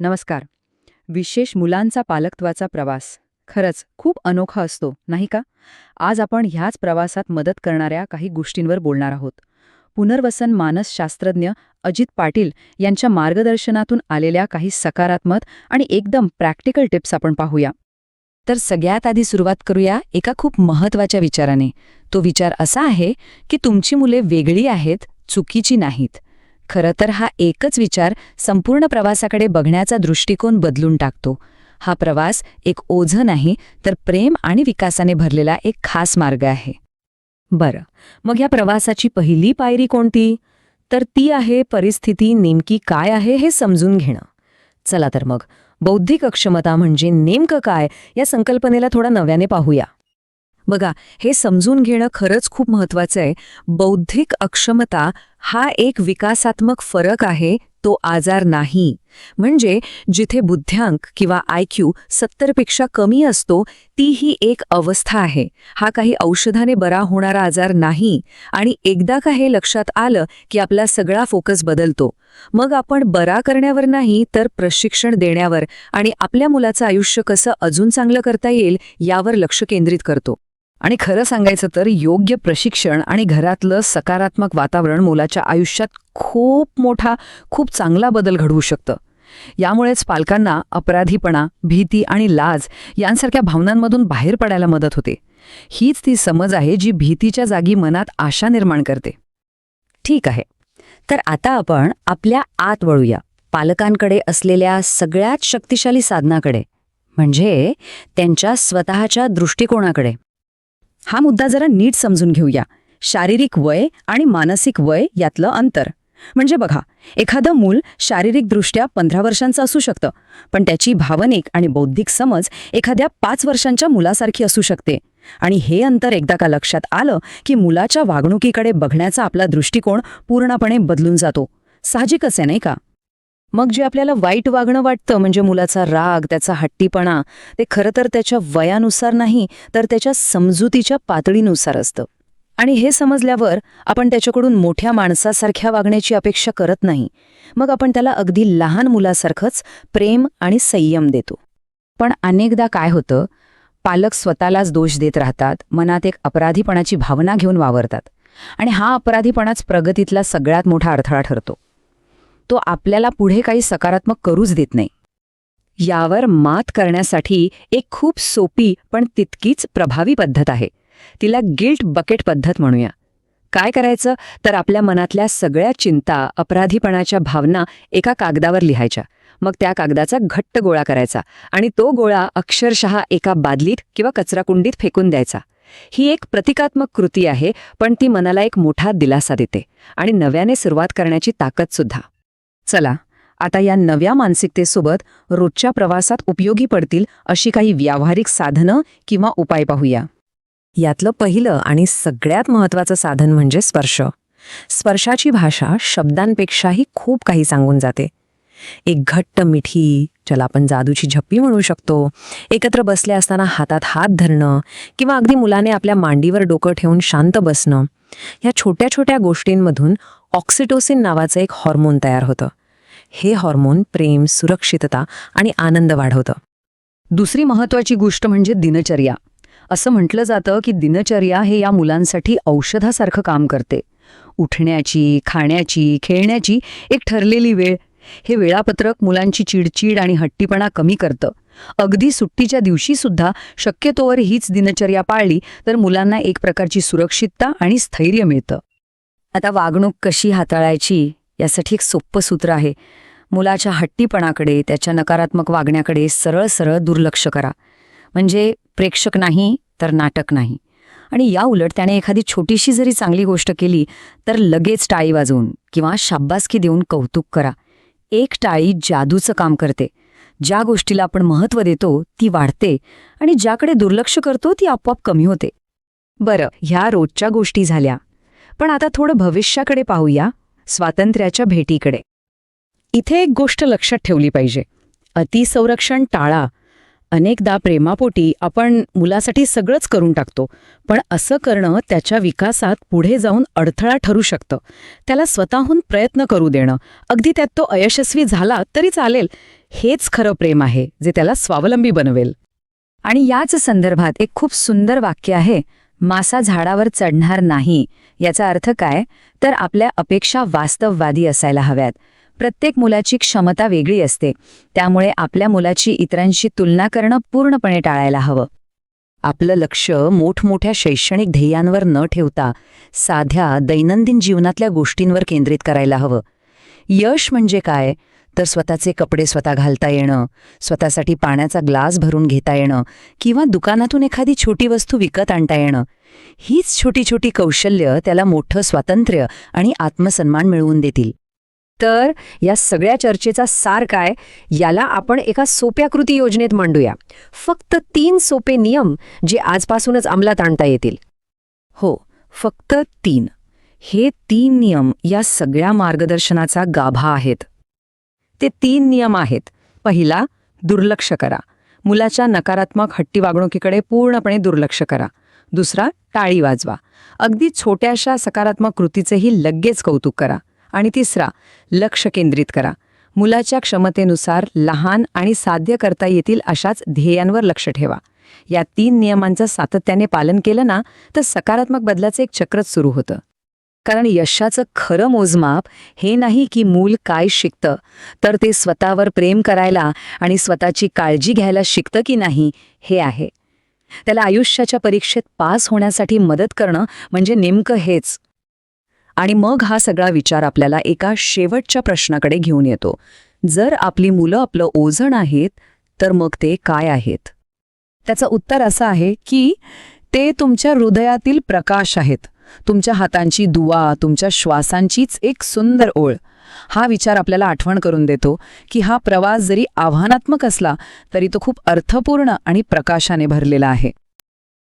नमस्कार. विशेष मुलांचा पालकत्वाचा प्रवास. खरंच खूप अनोखा असतो नाही का? आज आपण ह्याच प्रवासात मदत करणाऱ्या काही गोष्टींवर बोलणार आहोत. पुनर्वसन मानसशास्त्रज्ञ अजित पाटील यांच्या मार्गदर्शनातून आलेल्या काही सकारात्मक आणि एकदम प्रॅक्टिकल टिप्स आपण पाहूया. तर सगळ्यात आधी सुरुवात करूया एका खूप महत्त्वाच्या विचाराने. तो विचार असा आहे की तुमची मुले वेगळी आहेत चुकीची नाहीत. खरं तर हा एकच विचार संपूर्ण प्रवासाकडे बघण्याचा दृष्टिकोन बदलून टाकतो. हा प्रवास एक ओझं नाही तर प्रेम आणि विकासाने भरलेला एक खास मार्ग आहे. बरं मग या प्रवासाची पहिली पायरी कोणती? तर ती आहे परिस्थिती नेमकी काय आहे हे समजून घेणं. चला तर मग बौद्धिक अक्षमता म्हणजे नेमकं काय या संकल्पनेला थोडा नव्याने पाहूया. बघा हे समजून घेणं खरंच खूप महत्वाचं आहे. बौद्धिक अक्षमता हा एक विकासात्मक फरक आहे तो आजार नाही. म्हणजे जिथे बुद्ध्यांक किंवा आय क्यू सत्तरपेक्षा कमी असतो ती ही एक अवस्था आहे. हा काही औषधाने बरा होणारा आजार नाही. आणि एकदा का हे लक्षात आलं की आपला सगळा फोकस बदलतो. मग आपण बरा करण्यावर नाही तर प्रशिक्षण देण्यावर. आणि आपल्या मुलाचं आयुष्य कसं अजून चांगलं करता येईल यावर लक्ष केंद्रित करतो. आणि खरं सांगायचं तर योग्य प्रशिक्षण आणि घरातलं सकारात्मक वातावरण मुलाच्या आयुष्यात खूप मोठा खूप चांगला बदल घडवू शकतं. यामुळेच पालकांना अपराधीपणा भीती आणि लाज यांसारख्या भावनांमधून बाहेर पडायला मदत होते. हीच ती समज आहे जी भीतीच्या जागी मनात आशा निर्माण करते. ठीक आहे. तर आता आपण आपल्या आत वळूया. पालकांकडे असलेल्या सगळ्यात शक्तिशाली साधनाकडे. म्हणजे त्यांच्या स्वतःच्या दृष्टिकोनाकडे. हा मुद्दा जरा नीट समजून घेऊया. शारीरिक वय आणि मानसिक वय यातलं अंतर. म्हणजे बघा एखादं मूल शारीरिकदृष्ट्या पंधरा वर्षांचं असू शकतं पण त्याची भावनिक आणि बौद्धिक समज एखाद्या पाच वर्षांच्या मुलासारखी असू शकते. आणि हे अंतर एकदा का लक्षात आलं की मुलाच्या वागणुकीकडे बघण्याचा आपला दृष्टिकोन पूर्णपणे बदलून जातो. साहजिकच आहे नाही का? मग जे आपल्याला वाईट वागणं वाटतं म्हणजे मुलाचा राग त्याचा हट्टीपणा ते खरं तर त्याच्या वयानुसार नाही तर त्याच्या समजुतीच्या पातळीनुसार असतं. आणि हे समजल्यावर आपण त्याच्याकडून मोठ्या माणसासारख्या वागण्याची अपेक्षा करत नाही. मग आपण त्याला अगदी लहान मुलासारखंच प्रेम आणि संयम देतो. पण अनेकदा काय होतं पालक स्वतःलाच दोष देत राहतात मनात एक अपराधीपणाची भावना घेऊन वावरतात. आणि हा अपराधीपणाच प्रगतीतला सगळ्यात मोठा अडथळा ठरतो. तो आपल्याला पुढे काही सकारात्मक करूच देत नाही. यावर मात करण्यासाठी एक खूप सोपी पण तितकीच प्रभावी पद्धत आहे. तिला गिल्ट बकेट पद्धत म्हणूया. काय करायचं? तर आपल्या मनातल्या सगळ्या चिंता अपराधीपणाच्या भावना एका कागदावर लिहायच्या. मग त्या कागदाचा घट्ट गोळा करायचा आणि तो गोळा अक्षरशः एका बादलीत किंवा कचराकुंडीत फेकून द्यायचा. ही एक प्रतिकात्मक कृती आहे पण ती मनाला एक मोठा दिलासा देते आणि नव्याने सुरुवात करण्याची ताकद सुद्धा. चला आता या नव्या मानसिकतेसोबत रोजच्या प्रवासात उपयोगी पडतील अशी काही व्यावहारिक साधनं किंवा उपाय पाहूया. यातलं पहिलं आणि सगळ्यात महत्वाचं साधन म्हणजे स्पर्श. स्पर्शाची भाषा शब्दांपेक्षाही खूप काही सांगून जाते. एक घट्ट मिठी ज्याला आपण जादूची झप्पी म्हणू शकतो एकत्र बसले असताना हातात हात धरणं किंवा अगदी मुलाने आपल्या मांडीवर डोकं ठेवून शांत बसणं या छोट्या छोट्या गोष्टींमधून ऑक्सिटोसिन नावाचं एक हॉर्मोन तयार होतं. हे हॉर्मोन प्रेम सुरक्षितता आणि आनंद वाढवतं. दुसरी महत्वाची गोष्ट म्हणजे दिनचर्या. असं म्हटलं जातं की दिनचर्या हे या मुलांसाठी औषधासारखं काम करते. उठण्याची खाण्याची खेळण्याची एक ठरलेली वेळ. हे वेळापत्रक मुलांची चिडचिड आणि हट्टीपणा कमी करतं. अगदी सुट्टीच्या दिवशी सुद्धा शक्यतोवर हीच दिनचर्या पाळली तर मुलांना एक प्रकारची सुरक्षितता आणि स्थैर्य मिळतं. आता वागणूक कशी हाताळायची यासाठी एक सोप्पं सूत्र आहे. मुलाच्या हट्टीपणाकडे त्याच्या नकारात्मक वागण्याकडे सरळ सरळ दुर्लक्ष करा. म्हणजे प्रेक्षक नाही तर नाटक नाही. आणि या उलट त्याने एखादी छोटीशी जरी चांगली गोष्ट केली तर लगेच टाळी वाजवून किंवा शाब्बासकी देऊन कौतुक करा. एक टाळी जादूचं काम करते. ज्या गोष्टीला आपण महत्त्व देतो ती वाढते आणि ज्याकडे दुर्लक्ष करतो ती आपोआप कमी होते. बरं ह्या रोजच्या गोष्टी झाल्या. पण आता थोडं भविष्याकडे पाहूया स्वातंत्र्याच्या भेटीकडे. इथे एक गोष्ट लक्षात ठेवली पाहिजे. अतिसंरक्षण टाळा. अनेकदा प्रेमापोटी आपण मुलासाठी सगळंच करून टाकतो पण असं करणं त्याच्या विकासात पुढे जाऊन अडथळा ठरू शकतं. त्याला स्वतःहून प्रयत्न करू देणं. अगदी त्यात तो अयशस्वी झाला तरी चालेल. हेच खरं प्रेम आहे जे त्याला स्वावलंबी बनवेल. आणि याच संदर्भात एक खूप सुंदर वाक्य आहे. मासा झाडावर चढणार नाही याचा अर्थ काय? तर आपल्या अपेक्षा वास्तववादी असायला हव्यात. प्रत्येक मुलाची क्षमता वेगळी असते. त्यामुळे आपल्या मुलाची इतरांशी तुलना करणं पूर्णपणे टाळायला हवं. आपलं लक्ष मोठमोठ्या शैक्षणिक ध्येयांवर न ठेवता साध्या दैनंदिन जीवनातल्या गोष्टींवर केंद्रित करायला हवं. यश म्हणजे काय? तर स्वतःचे कपडे स्वतः घालता येणं स्वतःसाठी पाण्याचा ग्लास भरून घेता येणं किंवा दुकानातून एखादी छोटी वस्तू विकत आणता येणं हीच छोटी छोटी कौशल्य त्याला मोठं स्वातंत्र्य आणि आत्मसन्मान मिळवून देतील. तर या सगळ्या चर्चेचा सार काय याला आपण एका सोप्या कृती योजनेत मांडूया. फक्त तीन सोपे नियम जे आजपासूनच अंमलात आणता येतील. हो फक्त तीन. हे तीन नियम या सगळ्या मार्गदर्शनाचा गाभा आहेत. ते तीन नियम आहेत. पहिला दुर्लक्ष करा. मुलाच्या नकारात्मक हट्टी वागणुकीकडे पूर्णपणे दुर्लक्ष करा. दुसरा टाळी वाजवा. अगदी छोट्याशा सकारात्मक कृतीचेही लगेच कौतुक करा. आणि तिसरा लक्ष केंद्रित करा. मुलाच्या क्षमतेनुसार लहान आणि साध्य करता येतील अशाच ध्येयांवर लक्ष ठेवा. या तीन नियमांचं सातत्याने पालन केलं ना तर सकारात्मक बदलाचं एक चक्रच सुरू होतं. कारण यशाचं खरं मोजमाप हे नाही की मूल काय शिकतं तर ते स्वतःवर प्रेम करायला आणि स्वतःची काळजी घ्यायला शिकतं की नाही हे आहे. त्याला आयुष्याच्या परीक्षेत पास होण्यासाठी मदत करणं म्हणजे नेमकं हेच. आणि मग हा सगळा विचार आपल्याला एका शेवटच्या प्रश्नाकडे घेऊन येतो. जर आपली मुलं आपलं ओझण आहेत तर मग ते काय आहेत? त्याचं उत्तर असं आहे की ते तुमच्या हृदयातील प्रकाश आहेत. तुमच्या हातांची दुवा तुमच्या श्वासांचीच एक सुंदर ओळ. हा विचार आपल्याला आठवण करून देतो की हा प्रवास जरी आव्हानात्मक असला तरी तो खूप अर्थपूर्ण आणि प्रकाशाने भरलेला आहे.